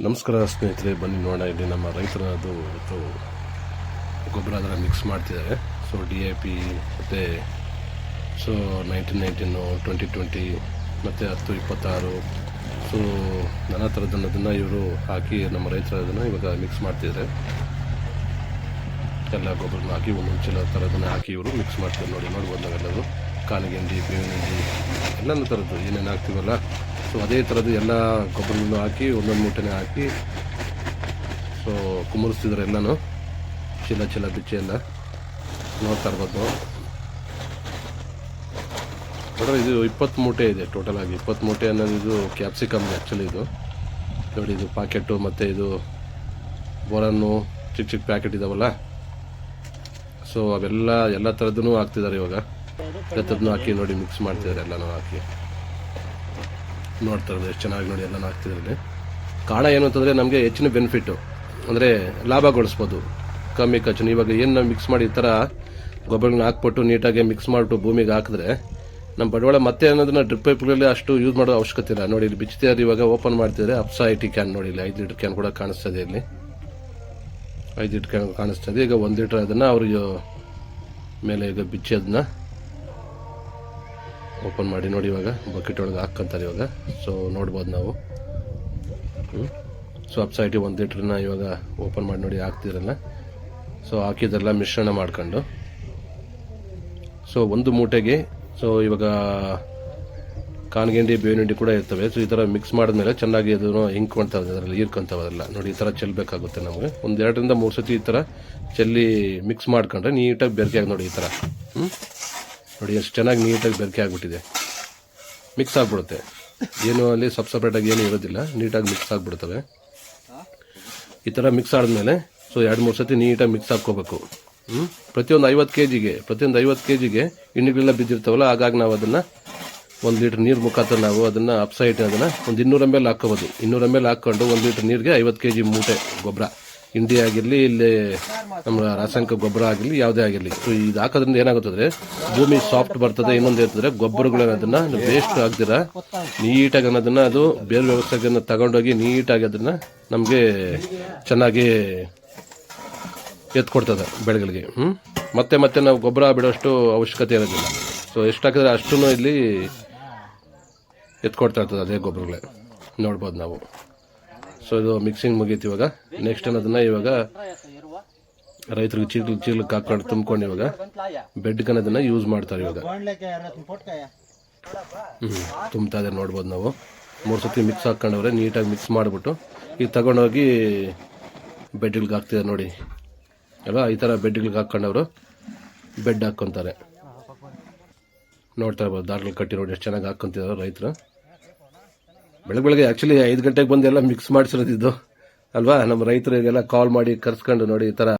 ನಮಸ್ಕಾರ ಸ್ನೇಹಿತರೆ, ಬನ್ನಿ ನೋಡೋಣ. ಇಲ್ಲಿ ನಮ್ಮ ರೈತರದು ಇವತ್ತು ಗೊಬ್ಬರ ಅದರ ಮಿಕ್ಸ್ ಮಾಡ್ತಿದ್ದಾರೆ. ಸೊ ಡಿ ಎ ಪಿ ಮತ್ತು so nineteen nineteen twenty twenty ಮತ್ತು ಹತ್ತು ಇಪ್ಪತ್ತಾರು. ಸೊ ನಾನಾ ಥರದನ್ನು ಅದನ್ನು ಇವರು ಹಾಕಿ ನಮ್ಮ ರೈತರ ಅದನ್ನು ಇವಾಗ ಮಿಕ್ಸ್ ಮಾಡ್ತಿದ್ದಾರೆ. ಎಲ್ಲ ಗೊಬ್ಬರನ ಹಾಕಿ, ಒಂದೊಂದು ಚೀಲ ಥರದನ್ನು ಹಾಕಿ ಇವರು ಮಿಕ್ಸ್ ಮಾಡ್ತಾರೆ ನೋಡಿ ನೋಡ್ಬೋದು ನಾವೆಲ್ಲರೂ ಕಾನಿಗೆಂಡಿ ಬೇವಿನ ಹಿಂಡಿ ಥರದ್ದು ಏನೇನು ಹಾಕ್ತೀವಲ್ಲ ಸೊ ಅದೇ ಥರದ್ದು ಎಲ್ಲ ಗೊಬ್ಬರಗಳನ್ನು ಹಾಕಿ, ಒಂದೊಂದು ಮೂಟೆನೇ ಹಾಕಿ ಸೊ ಕುಮರಿಸ್ತಿದ್ರು ಎಲ್ಲನೂ. ಚೀಲ ಚೀಲ ಬಿಚ್ಚಿ ಎಲ್ಲ ನೋಡ್ತಾ ಇರ್ಬೋದು. ನೋಡ್ರಿ, ಇದು ಇಪ್ಪತ್ತು ಮೂಟೆ ಇದೆ ಟೋಟಲ್ ಆಗಿ. ಇಪ್ಪತ್ತು ಮೂಟೆ ಅನ್ನೋದು ಇದು ಕ್ಯಾಪ್ಸಿಕಮ್ ಆ್ಯಕ್ಚುಲಿ ಇದು. ನೋಡಿ, ಇದು ಪಾಕೆಟು ಮತ್ತು ಇದು ಬೋರನ್ನು ಚಿಕ್ಕ ಚಿಕ್ಕ ಪ್ಯಾಕೆಟ್ ಇದಾವಲ್ಲ? ಸೊ ಅವೆಲ್ಲ ಎಲ್ಲ ಥರದ್ದು ಹಾಕ್ತಿದ್ದಾರೆ ಇವಾಗ. ಪ್ರತಿಯೊಂದನ್ನು ಹಾಕಿ ನೋಡಿ ಮಿಕ್ಸ್ ಮಾಡ್ತಿದ್ದಾರೆ ಎಲ್ಲನೂ ಹಾಕಿ. ನೋಡ್ತಾ ಇರೋದು, ಎಷ್ಟು ಚೆನ್ನಾಗಿ ನೋಡಿ ಎಲ್ಲ ಹಾಕ್ತಿದ್ರೆ ಕಾರಣ ಏನು ಅಂತಂದರೆ ನಮಗೆ ಹೆಚ್ಚಿನ ಬೆನಿಫಿಟ್ಟು ಅಂದರೆ ಲಾಭ ಗಳಿಸ್ಬೋದು. ಕಮ್ಮಿ ಖರ್ಚು. ಇವಾಗ ಏನು ನಾವು ಮಿಕ್ಸ್ ಮಾಡಿ ಈ ಥರ ಗೊಬ್ಬರಗಳನ್ನ ಹಾಕ್ಬಿಟ್ಟು ನೀಟಾಗಿ ಮಿಕ್ಸ್ ಮಾಡಿಬಿಟ್ಟು ಭೂಮಿಗೆ ಹಾಕಿದ್ರೆ ನಮ್ಮ ಬಡವಾಳ ಮತ್ತೆ ಅನ್ನೋದನ್ನ ಡ್ರಿಪ್ ಪೈಪ್ಗಳಲ್ಲಿ ಅಷ್ಟು ಯೂಸ್ ಮಾಡೋ ಅವಶ್ಯಕತೆ ಇಲ್ಲ. ನೋಡಿ, ಇಲ್ಲಿ ಬಿಚ್ತಿದ್ದಾರೆ ಇವಾಗ ಓಪನ್ ಮಾಡ್ತಿದ್ರೆ ಅಪ್ಸಾ ಐಟಿ ಕ್ಯಾನ್ ನೋಡಿ, ಇಲ್ಲಿ ಐದು ಲೀಟರ್ ಕ್ಯಾನ್ ಕೂಡ ಕಾಣಿಸ್ತದೆ ಇಲ್ಲಿ. ಐದು ಲೀಟರ್ ಕ್ಯಾನ್ ಕಾಣಿಸ್ತದೆ ಈಗ ಒಂದು ಲೀಟರ್ ಅದನ್ನು ಅವರಿಗೆ ಮೇಲೆ ಈಗ ಬಿಚ್ಚಿ ಅದನ್ನ ಓಪನ್ ಮಾಡಿ ನೋಡಿ ಇವಾಗ. ಬಕೆಟ್ ಒಳಗೆ ಹಾಕ್ಕಂತಾರೆ ಇವಾಗ. ಸೊ ನೋಡ್ಬೋದು ನಾವು. ಸೊ ಅಪ್ಸೈಟಿ ಒಂದು ಲೀಟ್ರನ್ನ ಇವಾಗ ಓಪನ್ ಮಾಡಿ ನೋಡಿ ಹಾಕ್ತಿರಲ್ಲ. ಸೊ ಹಾಕಿದ್ರೆಲ್ಲ ಮಿಶ್ರಣ ಮಾಡ್ಕೊಂಡು. ಸೊ ಒಂದು ಮೂಟೆಗೆ ಸೊ ಇವಾಗ ಕಾನ್ಗೆಂಡಿ ಬೇವಿನ ಹಿಂಡಿ ಕೂಡ ಇರ್ತವೆ. ಸೊ ಈ ಥರ ಮಿಕ್ಸ್ ಮಾಡಿದ್ಮೇಲೆ ಚೆನ್ನಾಗಿ ಅದನ್ನು ಹಿಂಡ್ಕೊಳ್ತಾವೆ ಅದರಲ್ಲಿ ಹೀರ್ಕೊಂತಾವೆ ಅದೆಲ್ಲ ನೋಡಿ, ಈ ಥರ ಚೆಲ್ಲಬೇಕಾಗುತ್ತೆ ನಮಗೆ. ಒಂದು ಎರಡರಿಂದ ಮೂರು ಸತಿ ಈ ಥರ ಚೆಲ್ಲಿ ಮಿಕ್ಸ್ ಮಾಡ್ಕೊಂಡ್ರೆ ನೀಟಾಗಿ ಬೆರಕೆ ಆಗಿ ನೋಡಿ ಈ ಥರ. ಹ್ಞೂ ನೋಡಿ, ಎಷ್ಟು ಚೆನ್ನಾಗಿ ನೀಟಾಗಿ ಬೆರಕೆ ಆಗಿಬಿಟ್ಟಿದೆ. ಮಿಕ್ಸ್ ಆಗಿಬಿಡುತ್ತೆ. ಏನು ಅಲ್ಲಿ ಸಬ್ ಸಪ್ರೇಟಾಗಿ ಏನು ಇರೋದಿಲ್ಲ. ನೀಟಾಗಿ ಮಿಕ್ಸ್ ಆಗಿಬಿಡ್ತವೆ. ಈ ಥರ ಮಿಕ್ಸ್ ಆದಮೇಲೆ ಸೊ ಎರಡು ಮೂರು ಸತಿ ನೀಟಾಗಿ ಮಿಕ್ಸ್ ಹಾಕ್ಕೋಬೇಕು. ಹ್ಞೂ ಪ್ರತಿಯೊಂದು ಐವತ್ತು ಕೆ ಜಿಗೆ ಪ್ರತಿಯೊಂದು ಐವತ್ತು ಕೆ ಜಿಗೆ ಹಿಂಡಿಗಳೆಲ್ಲ ಬಿದ್ದಿರ್ತಾವಲ್ಲ, ಹಾಗಾಗಿ ನಾವು ಅದನ್ನು ಒಂದು ಲೀಟ್ರ್ ನೀರು ಮುಖಾಂತರ ನಾವು ಅದನ್ನು ಅಪ್ಸೈಟ್ ಅದನ್ನು ಒಂದು ಇನ್ನೂರ ಮೇಲೆ ಹಾಕ್ಕೋಬೋದು. ಇನ್ನೂರ ಎಂ ಎಲ್ ಹಾಕ್ಕೊಂಡು ಒಂದು ಲೀಟ್ರ್ ನೀರಿಗೆ ಐವತ್ತು ಕೆ ಜಿ ಮೂಟೆ ಗೊಬ್ಬರ. ಹಿಂಡಿ ಆಗಿರಲಿ, ಇಲ್ಲಿ ನಮ್ಮ ರಾಸಾಯನಿಕ ಗೊಬ್ಬರ ಆಗಿರಲಿ, ಯಾವುದೇ ಆಗಿರಲಿ. ಸೊ ಇದು ಹಾಕೋದ್ರಿಂದ ಏನಾಗುತ್ತದೆ ಭೂಮಿ ಸಾಫ್ಟ್ ಬರ್ತದೆ, ಇನ್ನೊಂದು ಇರ್ತದೆ ಗೊಬ್ಬರಗಳು ಅನ್ನೋದನ್ನ ವೇಸ್ಟ್ ಆಗ್ದಿರ ನೀಟಾಗಿ ಅನ್ನೋದನ್ನ ಅದು ಬೇರೆ ವ್ಯವಸ್ಥೆಗಳನ್ನ ತಗೊಂಡೋಗಿ ನೀಟಾಗಿ ಅದನ್ನ ನಮಗೆ ಚೆನ್ನಾಗಿ ಎತ್ಕೊಡ್ತದೆ ಬೆಳೆಗಳಿಗೆ ಹ್ಞೂ ಮತ್ತೆ ಮತ್ತೆ ನಾವು ಗೊಬ್ಬರ ಬಿಡೋಷ್ಟು ಅವಶ್ಯಕತೆ ಇರೋದಿಲ್ಲ. ಸೊ ಎಷ್ಟು ಹಾಕಿದ್ರೆ ಅಷ್ಟೂ ಇಲ್ಲಿ ಎತ್ಕೊಡ್ತಾ ಇರ್ತದೆ ಅದೇ ಗೊಬ್ಬರಗಳೇ. ನೋಡ್ಬೋದು ನಾವು. ಸೊ ಇದು ಮಿಕ್ಸಿಂಗ್ ಮುಗೀತು ಇವಾಗ. ನೆಕ್ಸ್ಟ್ ಅನ್ನೋದನ್ನ ಇವಾಗ ರೈತರಿಗೆ ಚೀಲ, ಚೀಲಕ್ಕೆ ಹಾಕೊಂಡು ತುಂಬ್ಕೊಂಡು ಇವಾಗ ಬೆಡ್ ಅನ್ನೋದನ್ನ ಯೂಸ್ ಮಾಡ್ತಾರೆ ಇವಾಗ. ಹ್ಞೂ ತುಂಬ್ತಾ ಇದೆ ನೋಡ್ಬೋದು ನಾವು. ಮೂರು ಸತಿ ಮಿಕ್ಸ್ ಹಾಕೊಂಡವ್ರೆ ನೀಟಾಗಿ ಮಿಕ್ಸ್ ಮಾಡಿಬಿಟ್ಟು. ಈಗ ತಗೊಂಡೋಗಿ ಬೆಡ್ಗಳಿಗೆ ಹಾಕ್ತಿದ್ದಾರೆ ನೋಡಿ. ಅಲ್ವಾ? ಈ ಥರ ಬೆಡ್ಗಳಿಗೆ ಹಾಕ್ಕೊಂಡವರು ಬೆಡ್ ಹಾಕ್ಕೊಂತಾರೆ. ನೋಡ್ತಾ ಇರ್ಬೋದು ದಾಟ್ಲಿ ಕಟ್ಟಿ ನೋಡಿ ಎಷ್ಟು ಚೆನ್ನಾಗಿ ಹಾಕ್ಕೊಂತಿದ್ದಾರೆ ರೈತರು. ಬೆಳಗ್ಗೆ ಬೆಳಗ್ಗೆ ಆ್ಯಕ್ಚುಲಿ ಐದು ಗಂಟೆಗೆ ಬಂದು ಎಲ್ಲ ಮಿಕ್ಸ್ ಮಾಡಿಸಿರೋದಿದ್ದು. ಅಲ್ವಾ? ನಮ್ಮ ರೈತರಿಗೆಲ್ಲ ಕಾಲ್ ಮಾಡಿ ಕರ್ಸ್ಕೊಂಡು ನೋಡಿ ಈ ಥರ